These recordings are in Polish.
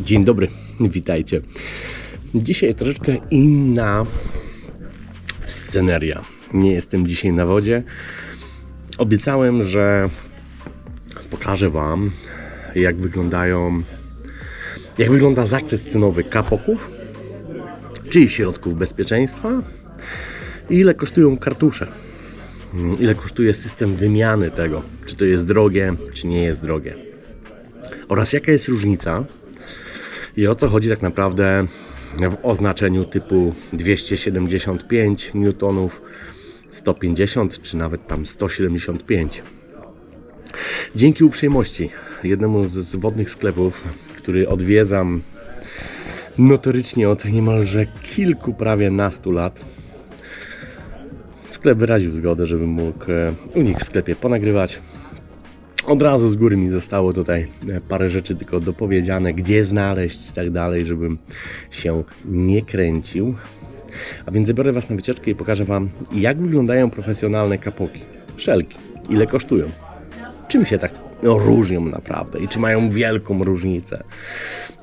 Dzień dobry, witajcie. Dzisiaj troszeczkę inna sceneria. Nie jestem dzisiaj na wodzie. Obiecałem, że pokażę Wam, jak wyglądają, jak wygląda zakres cenowy kapoków, czyli środków bezpieczeństwa i ile kosztują kartusze. Ile kosztuje system wymiany tego, czy to jest drogie, czy nie jest drogie. Oraz jaka jest różnica i o co chodzi tak naprawdę w oznaczeniu typu 275 newtonów, 150 czy nawet tam 175. Dzięki uprzejmości jednemu z wodnych sklepów, który odwiedzam notorycznie od niemalże kilku, prawie nastu lat, sklep wyraził zgodę, żebym mógł u nich w sklepie ponagrywać. Od razu z góry mi zostało tutaj e, parę rzeczy tylko dopowiedziane, gdzie znaleźć i tak dalej, żebym się nie kręcił. A więc zabiorę Was na wycieczkę i pokażę Wam, jak wyglądają profesjonalne kapoki. Szelki, ile kosztują, czym się tak różnią naprawdę i czy mają wielką różnicę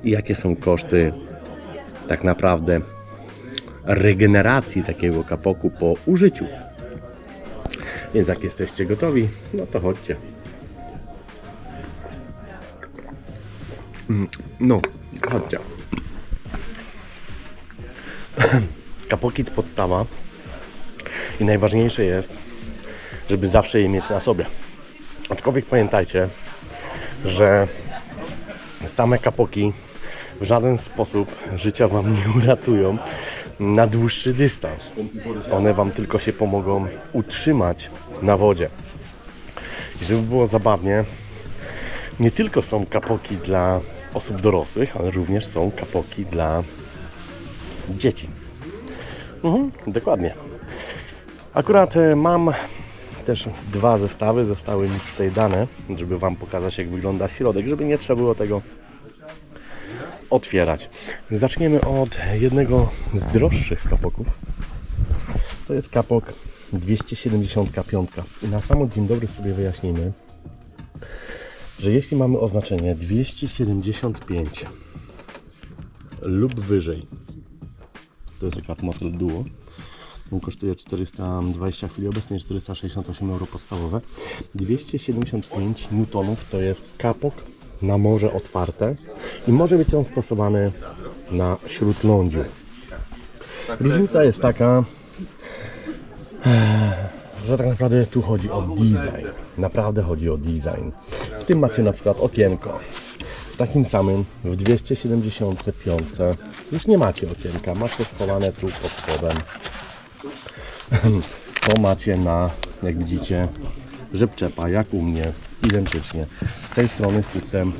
i jakie są koszty tak naprawdę regeneracji takiego kapoku po użyciu. Więc jak jesteście gotowi, no to chodźcie. No, chodźcie. Kapoki to podstawa i najważniejsze jest, żeby zawsze je mieć na sobie. Aczkolwiek pamiętajcie, że same kapoki w żaden sposób życia Wam nie uratują na dłuższy dystans. One Wam tylko się pomogą utrzymać na wodzie. I żeby było zabawnie, nie tylko są kapoki dla osób dorosłych, ale również są kapoki dla dzieci. Mhm, dokładnie. Akurat e, mam też dwa zestawy, zostały mi tutaj dane, żeby Wam pokazać jak wygląda środek, żeby nie trzeba było tego otwierać. Zaczniemy od jednego z droższych kapoków. To jest kapok 275. I na samo dzień dobry sobie wyjaśnimy, że jeśli mamy oznaczenie 275 lub wyżej, to jest akurat model Duo, on kosztuje 420 w chwili obecnej 468 euro podstawowe. 275 newtonów to jest kapok na morze otwarte i może być on stosowany na śródlądziu. Różnica jest taka, że tak naprawdę tu chodzi o design. Naprawdę chodzi o design. Tym macie na przykład okienko. W takim samym w 275 już nie macie okienka, macie schowane tu pod spodem. To macie na, jak widzicie, żebczepa, jak u mnie, identycznie. Z tej strony system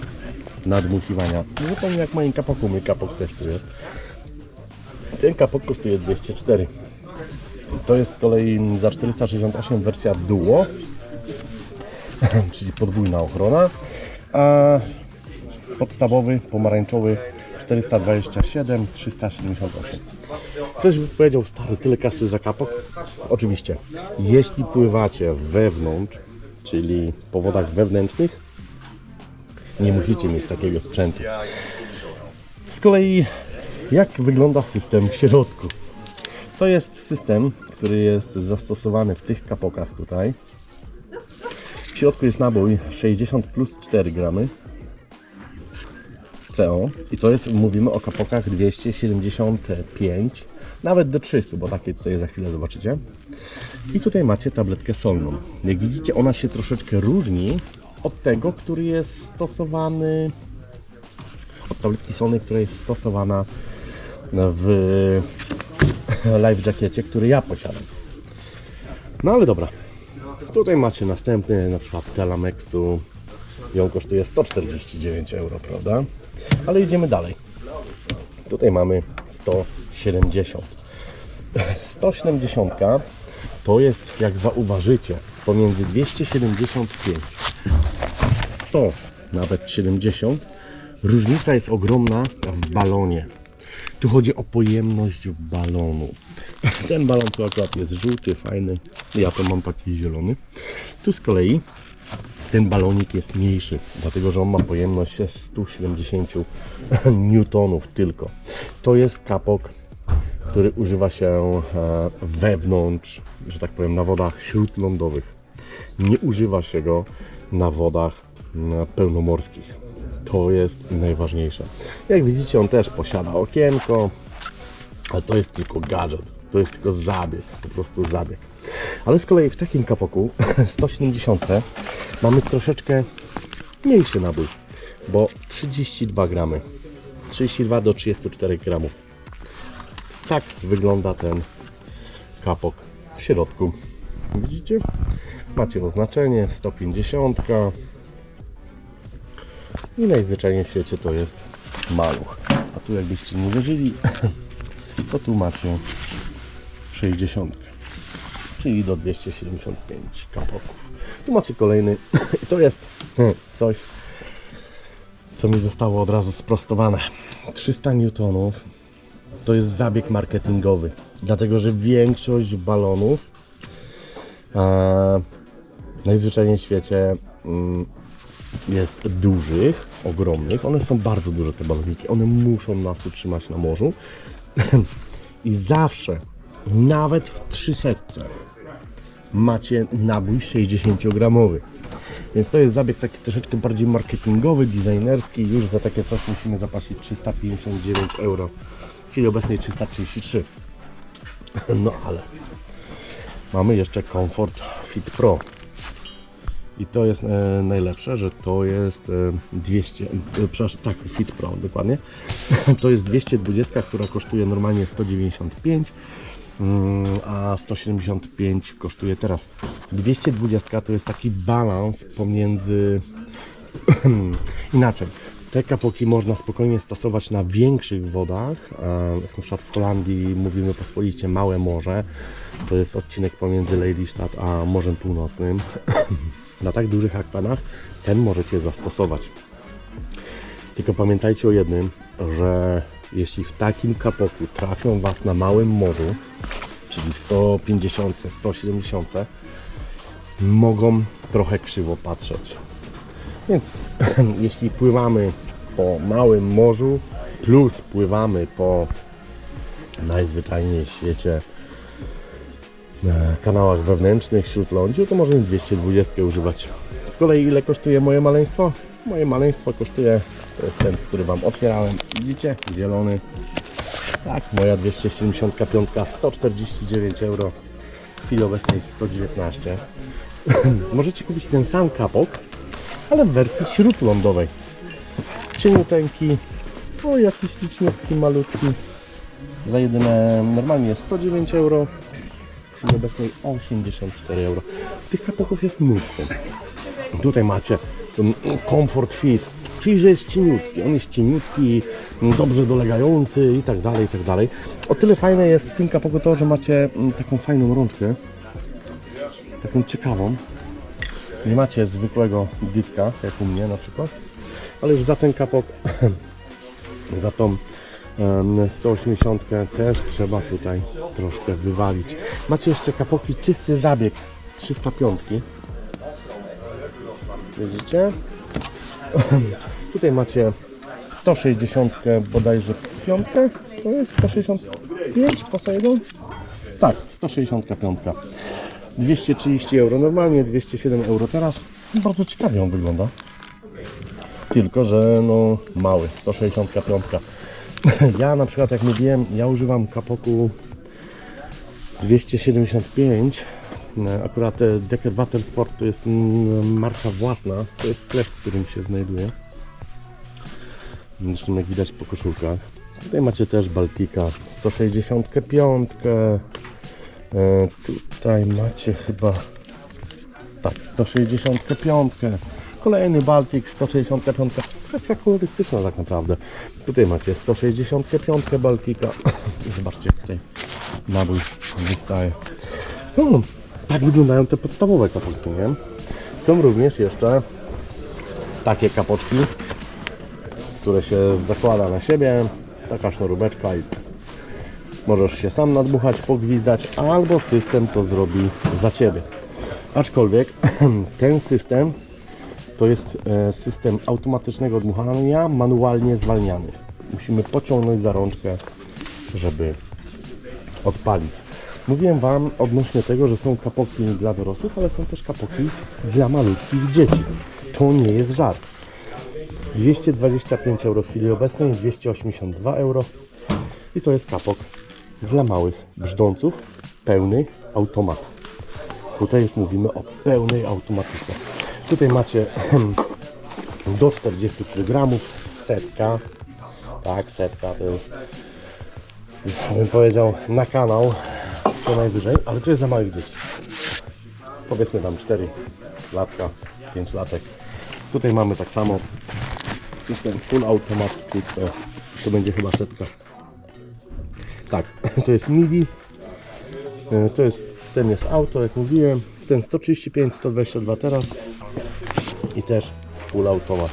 nadmuchiwania. Zupełnie jak moim kapoku, mój kapok też tu jest. Ten kapok kosztuje 204. To jest z kolei za 468 wersja Duo, czyli podwójna ochrona, a podstawowy, pomarańczowy 427, 378. Ktoś by powiedział, stary, tyle kasy za kapok? Oczywiście, jeśli pływacie wewnątrz, czyli po wodach wewnętrznych, nie musicie mieć takiego sprzętu. Z kolei, jak wygląda system w środku? To jest system, który jest zastosowany w tych kapokach tutaj. W środku jest nabój 60 plus 4 gramy CO i to jest, mówimy o kapokach 275, nawet do 300, bo takie tutaj za chwilę zobaczycie. I tutaj macie tabletkę solną. Jak widzicie, ona się troszeczkę różni od tego, który jest stosowany, od tabletki solnej, która jest stosowana w life jackecie, który ja posiadam. No ale dobra. Tutaj macie następny, na przykład Telamexu. On kosztuje 149 euro, prawda? Ale idziemy dalej. Tutaj mamy 170. 170 to jest, jak zauważycie, pomiędzy 275 a 100, nawet 70. Różnica jest ogromna w balonie. Tu chodzi o pojemność balonu. Ten balon tu akurat jest żółty, fajny. Ja to mam taki zielony. Tu z kolei ten balonik jest mniejszy, dlatego że on ma pojemność 170 newtonów tylko. To jest kapok, który używa się e, wewnątrz, że tak powiem, na wodach śródlądowych. Nie używa się go na wodach mm, pełnomorskich. To jest najważniejsze. Jak widzicie, on też posiada okienko, ale to jest tylko gadżet, to jest tylko zabieg, po prostu zabieg. Ale z kolei w takim kapoku 170 mamy troszeczkę mniejszy nabój, bo 32 gramy, 32 do 34 gramów. Tak wygląda ten kapok w środku. Widzicie? Macie oznaczenie 150 i najzwyczajniej w świecie to jest maluch. A tu jakbyście nie wierzyli, to tu macie 60, czyli do 275 kapoków. Tu macie kolejny i to jest coś, co mi zostało od razu sprostowane. 300 newtonów to jest zabieg marketingowy, dlatego że większość balonów e, najzwyczajniej w świecie mm, jest dużych, ogromnych. One są bardzo duże te baloniki. One muszą nas utrzymać na morzu. I zawsze, nawet w 300 macie nabój 60 gramowy. Więc to jest zabieg taki troszeczkę bardziej marketingowy, designerski. Już za takie coś musimy zapłacić 359 euro. W chwili obecnej 333. No ale mamy jeszcze Comfort Fit Pro. I to jest e, najlepsze, że to jest e, 200, e, przepraszam, tak, Fit Pro dokładnie. To jest 220, która kosztuje normalnie 195, mm, a 175 kosztuje teraz. 220 to jest taki balans pomiędzy inaczej. Te kapoki można spokojnie stosować na większych wodach. e, Jak na przykład w Holandii mówimy pospolicie małe morze. To jest odcinek pomiędzy Lelystad a Morzem Północnym. Na tak dużych akwanach ten możecie zastosować. Tylko pamiętajcie o jednym, że jeśli w takim kapoku trafią Was na małym morzu, czyli w 150, 170, mogą trochę krzywo patrzeć. Więc jeśli pływamy po małym morzu, plus pływamy po najzwyczajniej w świecie kanałach wewnętrznych, śródlądziu, to możemy 220 używać. Z kolei ile kosztuje moje maleństwo? Moje maleństwo kosztuje, to jest ten, który Wam otwierałem, widzicie, zielony. Tak, moja 275, 149 euro, w chwili obecnej 119. Możecie kupić ten sam kapok, ale w wersji śródlądowej. Cieniuteńki, o jakiś liczniutki, malutki, za jedyne normalnie 109 euro, chwili obecnej 84 euro. Tych kapoków jest mnóstwo. Tutaj macie Comfort Fit, czyli że jest cieniutki. On jest cieniutki, dobrze dolegający i tak dalej, i tak dalej. O tyle fajne jest w tym kapoku to, że macie mm, taką fajną rączkę, taką ciekawą. Nie macie zwykłego ditka, jak u mnie na przykład, ale już za ten kapok, za tą 180 też trzeba tutaj troszkę wywalić. Macie jeszcze kapoki czysty zabieg 305. Widzicie? Tutaj macie 160 bodajże piątkę. To jest 165 Poseidon? Tak, 165. 230 euro normalnie, 207 euro teraz. Bardzo ciekawie on wygląda. Tylko, że no mały, 165. Ja na przykład jak mówiłem, ja używam kapoku 275. E, Akurat e, Decker Water Sport to jest mm, marka własna, to jest sklep, w którym się znajduje. Zresztą jak widać po koszulkach. Tutaj macie też Baltika 165. E, Tutaj macie chyba tak, 165. Kolejny Baltik 165. Kwestia kolorystyczna tak naprawdę. Tutaj macie 165 Baltika. Zobaczcie, tutaj nabój wystaje. No, tak wyglądają te podstawowe kapotki, nie? Są również jeszcze takie kapotki, które się zakłada na siebie. Taka sznuróweczka i możesz się sam nadmuchać, pogwizdać, albo system to zrobi za Ciebie. Aczkolwiek ten system To jest e, system automatycznego dmuchania, manualnie zwalniany. Musimy pociągnąć za rączkę, żeby odpalić. Mówiłem Wam odnośnie tego, że są kapoki dla dorosłych, ale są też kapoki dla malutkich dzieci. To nie jest żart. 225 euro w chwili obecnej, 282 euro i to jest kapok dla małych brzdąców, pełny automat. Tutaj już mówimy o pełnej automatyce. Tutaj macie do 40 kg, setka, tak, setka to jest, bym powiedział, na kanał co najwyżej, ale to jest dla małych dzieci. Powiedzmy tam 4 latka, 5 latek. Tutaj mamy tak samo system full automat, czyli to, to będzie chyba setka. Tak, to jest MIDI, e, to jest, ten jest auto, jak mówiłem, ten 135, 122 teraz i też full automat.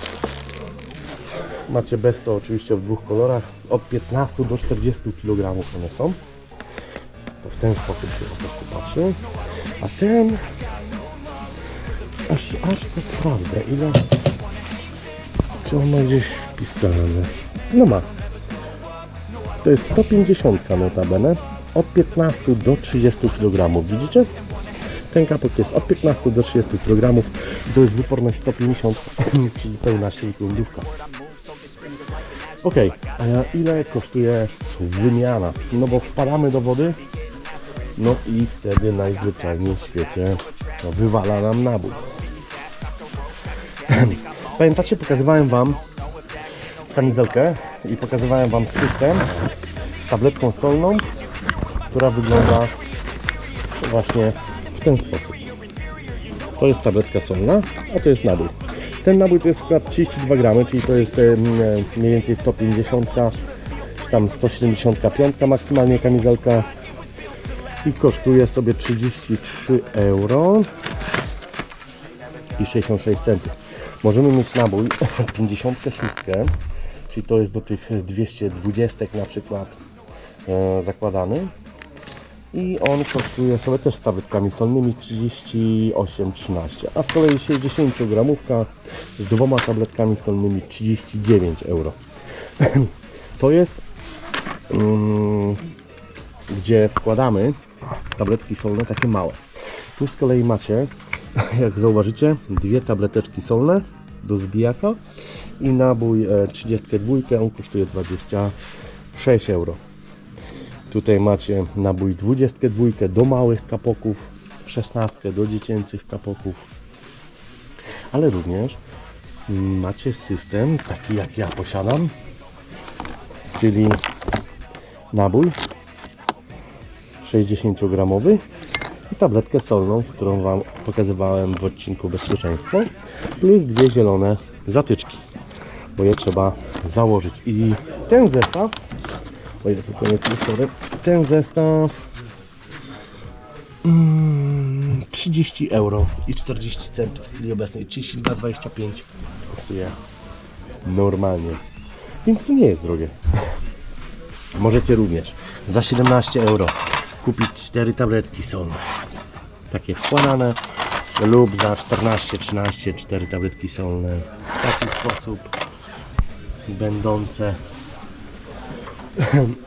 Macie bez to oczywiście w dwóch kolorach, od 15 do 40 kg one są. To w ten sposób się po prostu patrzy. A ten, aż, aż to sprawdzę, ile, czy on ma gdzieś wpisane. No ma. To jest 150 notabene, od 15 do 30 kg, widzicie? Ten kapok jest od 15 do 30 kg i to jest wyporność 150, czyli pełna silikondówka. Ok, a ile kosztuje wymiana? No bo wpadamy do wody, no i wtedy najzwyczajniej w świecie no, wywala nam nabój. Pamiętacie, pokazywałem Wam kamizelkę i pokazywałem Wam system z tabletką solną, która wygląda właśnie ten sposób. To jest tabletka solna, a to jest nabój. Ten nabój to jest akurat 32 gramy, czyli to jest mniej więcej 150 czy tam 175 maksymalnie kamizelka i kosztuje sobie 33 euro i 66 centów. Możemy mieć nabój 56, czyli to jest do tych 220 na przykład e, zakładany. I on kosztuje sobie też z tabletkami solnymi 38,13. A z kolei 60 gramówka z dwoma tabletkami solnymi 39 euro. To jest mm, gdzie wkładamy tabletki solne takie małe. Tu z kolei macie, jak zauważycie, dwie tableteczki solne do zbijaka i nabój e, 32, on kosztuje 26 euro. Tutaj macie nabój 22 do małych kapoków, 16 do dziecięcych kapoków, ale również macie system taki jak ja posiadam, czyli nabój 60-gramowy i tabletkę solną, którą Wam pokazywałem w odcinku Bezpieczeństwo, plus dwie zielone zatyczki, bo je trzeba założyć. I ten zestaw, o to nie kluczowy, ten zestaw mm, 30 euro i 40 centów w chwili obecnej, 32,25 kosztuje normalnie, więc to nie jest drogie. Możecie również za 17 euro kupić 4 tabletki solne. Takie wkładane lub za 14-13 4 tabletki solne w taki sposób będące.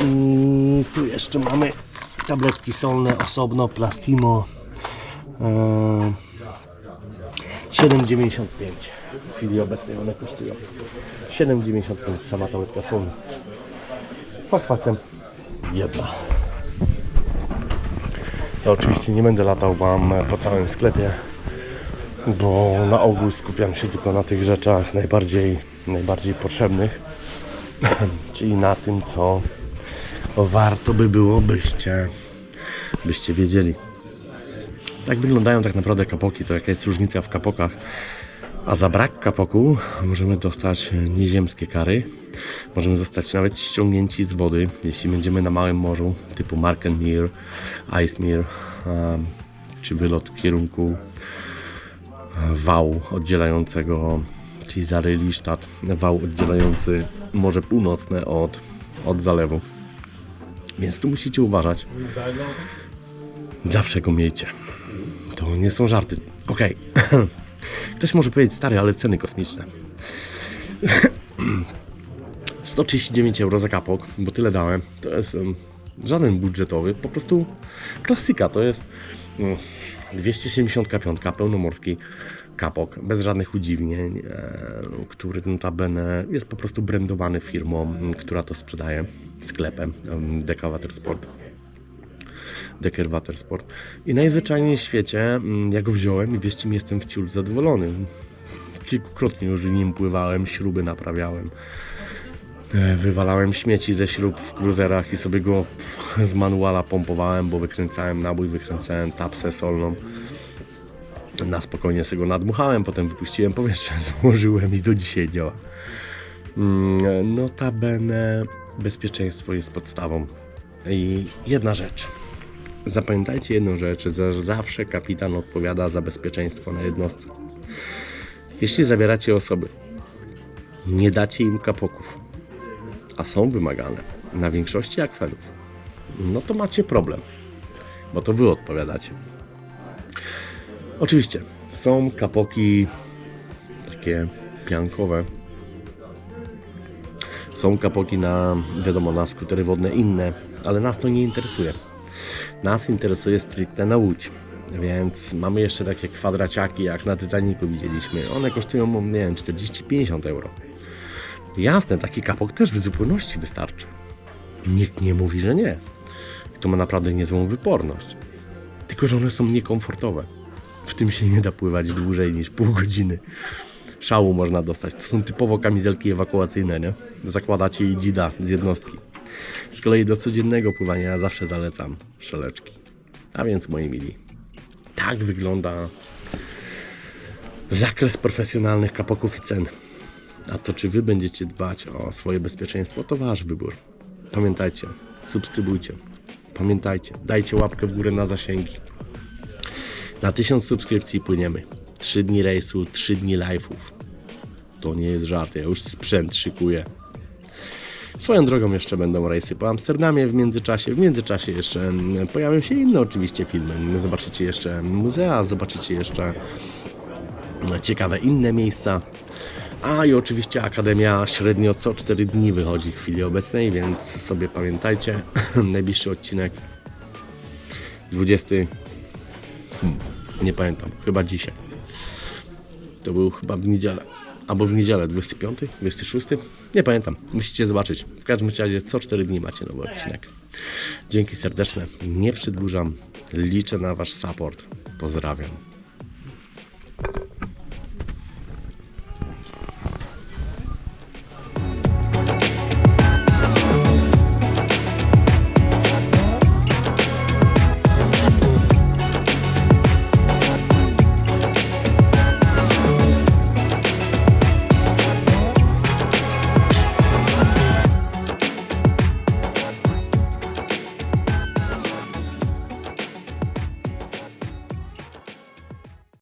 I tu jeszcze mamy tabletki solne osobno Plastimo. E, 7,95 w chwili obecnej one kosztują 7,95 sama tabletka solna fakt faktem jedna. Ja oczywiście nie będę latał Wam po całym sklepie, bo na ogół skupiam się tylko na tych rzeczach najbardziej, najbardziej potrzebnych, czyli na tym, co warto by było, byście, byście wiedzieli. Tak wyglądają tak naprawdę kapoki, to jaka jest różnica w kapokach. A za brak kapoku możemy dostać nieziemskie kary. Możemy zostać nawet ściągnięci z wody, jeśli będziemy na małym morzu typu Markenmere, Icemere, um, czy wylot w kierunku wału oddzielającego, czyli Zarylisztat, wał oddzielający Morze Północne od, od zalewu. Więc tu musicie uważać. Zawsze go miejcie. To nie są żarty. Okej. Ktoś może powiedzieć, stary, ale ceny kosmiczne. 139 euro za kapok, bo tyle dałem. To jest em, żaden budżetowy, po prostu klasyka. To jest no, 275 pełnomorski kapok, bez żadnych udziwnień, e, który notabene jest po prostu brandowany firmą, która to sprzedaje, sklepem em, Deka Watersport. Decker Watersport. I najzwyczajniej w świecie, ja go wziąłem i wierzcie mi, jestem wciul zadowolony. Kilkukrotnie już nim pływałem, śruby naprawiałem. E, Wywalałem śmieci ze śrub w cruzerach i sobie go z manuala pompowałem, bo wykręcałem nabój, wykręcałem tapsę solną. Na spokojnie sobie go nadmuchałem, potem wypuściłem powietrze, złożyłem i do dzisiaj działa. Mm, Notabene bezpieczeństwo jest podstawą. I jedna rzecz. Zapamiętajcie jedną rzecz, że zawsze kapitan odpowiada za bezpieczeństwo na jednostce. Jeśli zabieracie osoby, nie dacie im kapoków, a są wymagane na większości akwenów, no to macie problem, bo to wy odpowiadacie. Oczywiście są kapoki takie piankowe, są kapoki na, wiadomo, na skutery wodne inne, ale nas to nie interesuje. Nas interesuje stricte na łódź. Więc mamy jeszcze takie kwadraciaki, jak na Titanicu widzieliśmy. One kosztują, nie wiem, 40-50 euro. Jasne, taki kapok też w zupełności wystarczy. Nikt nie mówi, że nie. To ma naprawdę niezłą wyporność. Tylko, że one są niekomfortowe. W tym się nie da pływać dłużej niż pół godziny. Szału można dostać. To są typowo kamizelki ewakuacyjne, nie? Zakładacie i dzida z jednostki. Z kolei do codziennego pływania ja zawsze zalecam szeleczki. A więc moi mili, tak wygląda zakres profesjonalnych kapoków i cen. A to czy wy będziecie dbać o swoje bezpieczeństwo, to wasz wybór. Pamiętajcie, subskrybujcie. Pamiętajcie, dajcie łapkę w górę na zasięgi. Na 1000 subskrypcji płyniemy. 3 dni rejsu, 3 dni live'ów. To nie jest żart, ja już sprzęt szykuję. Swoją drogą jeszcze będą rejsy po Amsterdamie w międzyczasie. W międzyczasie jeszcze mm, pojawią się inne oczywiście filmy. Zobaczycie jeszcze muzea, zobaczycie jeszcze mm, ciekawe inne miejsca. A i oczywiście Akademia średnio co 4 dni wychodzi w chwili obecnej, więc sobie pamiętajcie. Najbliższy odcinek 20. Hmm, nie pamiętam, chyba dzisiaj. To był chyba w niedzielę. Albo w niedzielę, 25, 26? Nie pamiętam. Musicie zobaczyć. W każdym razie co 4 dni macie nowy odcinek. Dzięki serdeczne. Nie przedłużam. Liczę na Wasz support. Pozdrawiam.